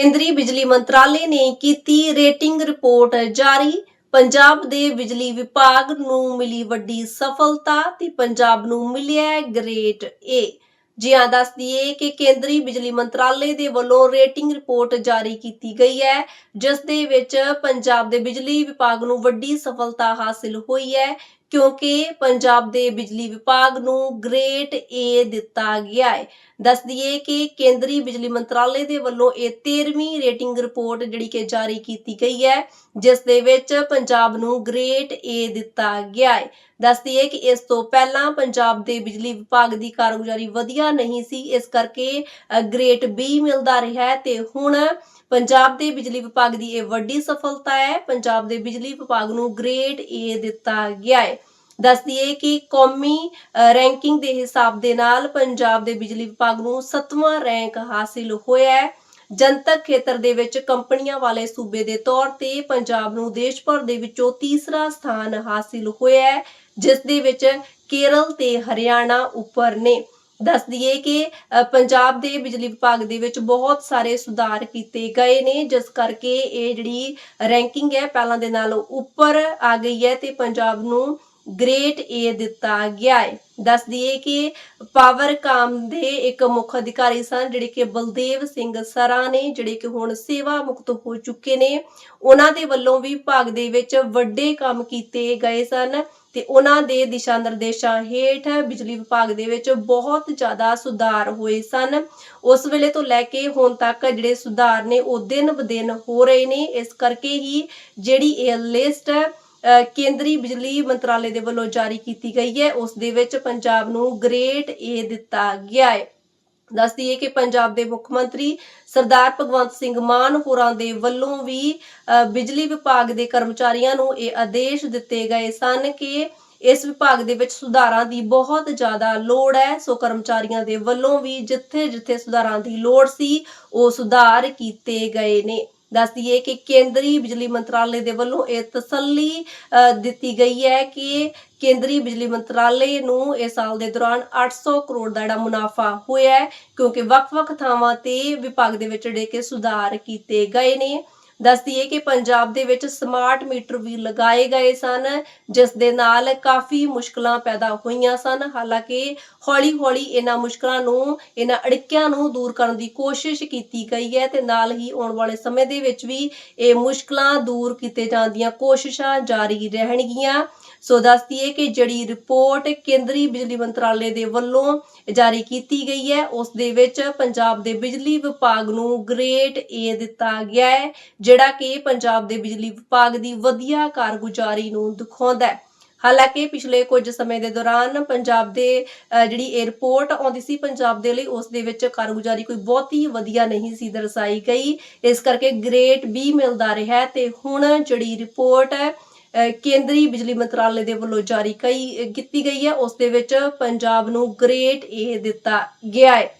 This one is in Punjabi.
ਕੇਂਦਰੀ ਬਿਜਲੀ ਮੰਤਰਾਲੇ ਨੇ ਕੀਤੀ ਰੇਟਿੰਗ ਰਿਪੋਰਟ ਜਾਰੀ। ਪੰਜਾਬ ਦੇ ਬਿਜਲੀ ਵਿਭਾਗ ਨੂੰ ਮਿਲੀ ਵੱਡੀ ਸਫਲਤਾ ਤੇ ਪੰਜਾਬ ਨੂੰ ਮਿਲਿਆ ਗ੍ਰੇਟ ਗ੍ਰੇਡ ਏ ਜੀ ਹਾਂ ਦੱਸ ਦਈਏ ਕਿ ਕੇਂਦਰੀ ਬਿਜਲੀ ਮੰਤਰਾਲੇ ਦੇ ਵੱਲੋਂ ਰੇਟਿੰਗ ਰਿਪੋਰਟ ਜਾਰੀ ਕੀਤੀ ਗਈ ਹੈ, ਜਿਸ ਦੇ ਵਿੱਚ ਪੰਜਾਬ ਦੇ ਬਿਜਲੀ ਵਿਭਾਗ ਨੂੰ ਵੱਡੀ ਸਫਲਤਾ ਹਾਸਿਲ ਹੋਈ ਹੈ ਕਿਉਂਕਿ ਪੰਜਾਬ ਦੇ ਬਿਜਲੀ ਵਿਭਾਗ ਨੂੰ ਗ੍ਰੇਟ ਏ ਦਿੱਤਾ ਗਿਆ ਹੈ। ਦੱਸ ਦਈਏ ਕਿ ਕੇਂਦਰੀ ਬਿਜਲੀ ਮੰਤਰਾਲੇ ਦੇ ਵੱਲੋਂ ਇਹ 13ਵੀਂ ਰੇਟਿੰਗ ਰਿਪੋਰਟ ਜਿਹੜੀ ਕਿ ਜਾਰੀ ਕੀਤੀ ਗਈ ਹੈ, ਜਿਸ ਦੇ ਵਿੱਚ ਪੰਜਾਬ ਨੂੰ ਗ੍ਰੇਡ ਏ ਦਿੱਤਾ ਗਿਆ ਹੈ। ਦੱਸ ਦਈਏ ਕਿ ਇਸ ਤੋਂ ਪਹਿਲਾਂ ਪੰਜਾਬ ਦੇ ਬਿਜਲੀ ਵਿਭਾਗ ਦੀ ਕਾਰਗੁਜ਼ਾਰੀ ਵਧੀਆ ਨਹੀਂ ਸੀ, ਇਸ ਕਰਕੇ ਗ੍ਰੇਟ ਬੀ ਮਿਲਦਾ ਰਿਹਾ ਹੈ ਤੇ ਹੁਣ ਪੰਜਾਬ ਦੇ ਬਿਜਲੀ ਵਿਭਾਗ ਦੀ ਇਹ ਵੱਡੀ ਸਫਲਤਾ ਹੈ। ਪੰਜਾਬ ਦੇ ਬਿਜਲੀ ਵਿਭਾਗ ਨੂੰ ਗ੍ਰੇਡ ਏ ਦਿੱਤਾ ਗਿਆ ਹੈ। ਦੱਸ ਦਈਏ ਕਿ ਕੌਮੀ ਰੈਂਕਿੰਗ ਦੇ ਹਿਸਾਬ ਦੇ ਨਾਲ ਪੰਜਾਬ ਦੇ ਬਿਜਲੀ ਵਿਭਾਗ ਨੂੰ 7ਵਾਂ ਰੈਂਕ ਹਾਸਿਲ ਹੋਇਆ ਹੈ। ਜਨਤਕ ਖੇਤਰ ਦੇ ਵਿੱਚ ਕੰਪਨੀਆਂ ਵਾਲੇ ਸੂਬੇ ਦੇ ਤੌਰ ਤੇ ਪੰਜਾਬ ਨੂੰ ਦੇਸ਼ ਭਰ ਦੇ ਵਿੱਚੋਂ ਤੀਸਰਾ ਸਥਾਨ ਹਾਸਿਲ ਹੋਇਆ ਹੈ, ਜਿਸ ਦੇ ਵਿੱਚ ਕੇਰਲ ਤੇ ਹਰਿਆਣਾ ਉੱਪਰ ਨੇ। ਦੱਸ ਦਈਏ ਕਿ ਪੰਜਾਬ ਦੇ ਬਿਜਲੀ ਵਿਭਾਗ ਦੇ ਵਿੱਚ ਬਹੁਤ ਸਾਰੇ ਸੁਧਾਰ ਕੀਤੇ ਗਏ ਨੇ, ਜਿਸ ਕਰਕੇ ਇਹ ਜਿਹੜੀ ਰੈਂਕਿੰਗ ਹੈ ਪਹਿਲਾਂ ਦੇ ਨਾਲੋਂ ਉੱਪਰ ਆ ਗਈ ਹੈ ਤੇ ਪੰਜਾਬ ਨੂੰ ਗ੍ਰੇਟ ਏ ਦਿੱਤਾ ਗਿਆ ਹੈ। ਦੱਸ ਦਈਏ ਕਿ ਪਾਵਰਕਾਮ ਦੇ ਇੱਕ ਮੁੱਖ ਅਧਿਕਾਰੀ ਸਨ ਜਿਹੜੇ ਕਿ ਬਲਦੇਵ ਸਿੰਘ ਸਰਾ ਨੇ ਜਿਹੜੇ ਕਿ ਹੁਣ ਸੇਵਾ ਮੁਕਤ ਹੋ ਚੁੱਕੇ ਨੇ। ਉਹਨਾਂ ਦੇ ਵੱਲੋਂ ਵੀ ਵਿਭਾਗ ਦੇ ਵਿੱਚ ਵੱਡੇ ਕੰਮ ਕੀਤੇ ਗਏ ਸਨ ਤੇ ਉਹਨਾਂ ਦੇ ਦਿਸ਼ਾ ਨਿਰਦੇਸ਼ਾਂ ਹੇਠ ਬਿਜਲੀ ਵਿਭਾਗ ਦੇ ਵਿੱਚ ਬਹੁਤ ਜ਼ਿਆਦਾ ਸੁਧਾਰ ਹੋਏ ਸਨ। ਉਸ ਵੇਲੇ ਤੋਂ ਲੈ ਕੇ ਹੁਣ ਤੱਕ ਜਿਹੜੇ ਸੁਧਾਰ ਨੇ ਉਹ ਦਿਨ ਬ ਦਿਨ ਹੋ ਰਹੇ ਨੇ। ਇਸ ਕਰਕੇ ਹੀ ਜਿਹੜੀ ਇਹ ਲਿਸਟ ਅ, ਕੇਂਦਰੀ ਬਿਜਲੀ ਮੰਤਰਾਲੇ ਦੇ ਵੱਲੋਂ ਜਾਰੀ ਕੀਤੀ ਗਈ ਹੈ। ਉਸ ਦੇ ਵਿੱਚ ਪੰਜਾਬ ਨੂੰ ਗ੍ਰੇਡ ਏ ਦਿੱਤਾ ਗਿਆ ਹੈ। ਦੱਸ ਦਈਏ ਕਿ ਪੰਜਾਬ ਦੇ ਮੁੱਖ ਮੰਤਰੀ ਸਰਦਾਰ ਭਗਵੰਤ ਸਿੰਘ ਮਾਨ ਹੋਰਾਂ ਦੇ ਵੱਲੋਂ ਵੀ ਬਿਜਲੀ ਵਿਭਾਗ ਦੇ ਕਰਮਚਾਰੀਆਂ ਨੂੰ ਇਹ ਆਦੇਸ਼ ਦਿੱਤੇ ਗਏ ਸਨ ਕਿ ਇਸ ਵਿਭਾਗ ਦੇ ਵਿੱਚ ਸੁਧਾਰਾਂ ਦੀ ਬਹੁਤ ਜ਼ਿਆਦਾ ਲੋੜ ਹੈ। ਸੋ ਕਰਮਚਾਰੀਆਂ ਦੇ ਵੱਲੋਂ ਵੀ ਜਿੱਥੇ ਜਿੱਥੇ ਸੁਧਾਰਾਂ ਦੀ ਲੋੜ ਸੀ, ਉਹ ਸੁਧਾਰ ਕੀਤੇ ਗਏ ਨੇ। ਦੱਸ ਦਈਏ ਕਿ ਕੇਂਦਰੀ ਬਿਜਲੀ ਮੰਤਰਾਲੇ ਦੇ ਵੱਲੋਂ ਇਹ ਤਸੱਲੀ ਅ, ਦਿੱਤੀ ਗਈ ਹੈ ਕਿ ਕੇਂਦਰੀ ਬਿਜਲੀ ਮੰਤਰਾਲੇ ਨੂੰ ਇਸ ਸਾਲ ਦੇ ਦੌਰਾਨ 800 ਕਰੋੜ ਦਾ ਜਿਹੜਾ ਮੁਨਾਫਾ ਹੋਇਆ ਹੈ ਕਿਉਂਕਿ ਵੱਖ-ਵੱਖ ਥਾਵਾਂ ਤੇ ਵਿਭਾਗ ਦੇ ਵਿੱਚ ਜਿਹੜੇ ਕਿ ਸੁਧਾਰ ਕੀਤੇ ਗਏ ਨੇ। ਦੱਸ ਦਈਏ ਕਿ ਪੰਜਾਬ ਦੇ ਵਿੱਚ ਸਮਾਰਟ ਮੀਟਰ ਵੀ ਲਗਾਏ ਗਏ ਸਨ, ਜਿਸ ਦੇ ਨਾਲ ਕਾਫੀ ਮੁਸ਼ਕਲਾਂ ਪੈਦਾ ਹੋਈਆਂ ਸਨ। ਹਾਲਾਂਕਿ ਹੌਲੀ-ਹੌਲੀ ਇਹਨਾਂ ਮੁਸ਼ਕਲਾਂ ਨੂੰ, ਇਹਨਾਂ ਅੜਿੱਕਿਆਂ ਨੂੰ ਦੂਰ ਕਰਨ ਦੀ ਕੋਸ਼ਿਸ਼ ਕੀਤੀ ਗਈ ਹੈ ਤੇ ਨਾਲ ਹੀ ਆਉਣ ਵਾਲੇ ਸਮੇਂ ਦੇ ਵਿੱਚ ਵੀ ਇਹ ਮੁਸ਼ਕਲਾਂ ਦੂਰ ਕੀਤੇ ਜਾਣ ਦੀਆਂ ਕੋਸ਼ਿਸ਼ਾਂ ਜਾਰੀ ਰਹਿਣਗੀਆਂ। ਸੋ ਦੱਸ ਦਈਏ ਕਿ ਜਿਹੜੀ ਰਿਪੋਰਟ ਕੇਂਦਰੀ ਬਿਜਲੀ ਮੰਤਰਾਲੇ ਦੇ ਵੱਲੋਂ ਜਾਰੀ ਕੀਤੀ ਗਈ ਹੈ, ਉਸ ਦੇ ਵਿੱਚ ਪੰਜਾਬ ਦੇ ਬਿਜਲੀ ਵਿਭਾਗ ਨੂੰ ਗ੍ਰੇਡ ਏ ਦਿੱਤਾ ਗਿਆ ਹੈ ਜਿਹੜਾ ਕਿ ਪੰਜਾਬ ਦੇ ਬਿਜਲੀ ਵਿਭਾਗ ਦੀ ਵਧੀਆ ਕਾਰਗੁਜ਼ਾਰੀ ਨੂੰ ਦਿਖਾਉਂਦਾ ਹੈ। ਹਾਲਾਂਕਿ ਪਿਛਲੇ ਕੁਝ ਸਮੇਂ ਦੇ ਦੌਰਾਨ ਪੰਜਾਬ ਦੇ ਜਿਹੜੀ ਇਹ ਆਉਂਦੀ ਸੀ, ਪੰਜਾਬ ਦੇ ਲਈ ਉਸ ਦੇ ਵਿੱਚ ਕਾਰਗੁਜ਼ਾਰੀ ਕੋਈ ਬਹੁਤ ਹੀ ਵਧੀਆ ਨਹੀਂ ਸੀ ਦਰਸਾਈ ਗਈ। ਇਸ ਕਰਕੇ ਗ੍ਰੇਡ ਬੀ ਮਿਲਦਾ ਰਿਹਾ ਤੇ ਹੁਣ ਜਿਹੜੀ ਰਿਪੋਰਟ ਹੈ ਕੇਂਦਰੀ ਬਿਜਲੀ ਮੰਤਰਾਲੇ ਦੇ ਵੱਲੋਂ ਜਾਰੀ ਕਈ ਕੀਤੀ ਗਈ ਹੈ, ਉਸ ਦੇ ਵਿੱਚ ਪੰਜਾਬ ਨੂੰ ਗ੍ਰੇਡ ਏ ਦਿੱਤਾ ਗਿਆ ਹੈ।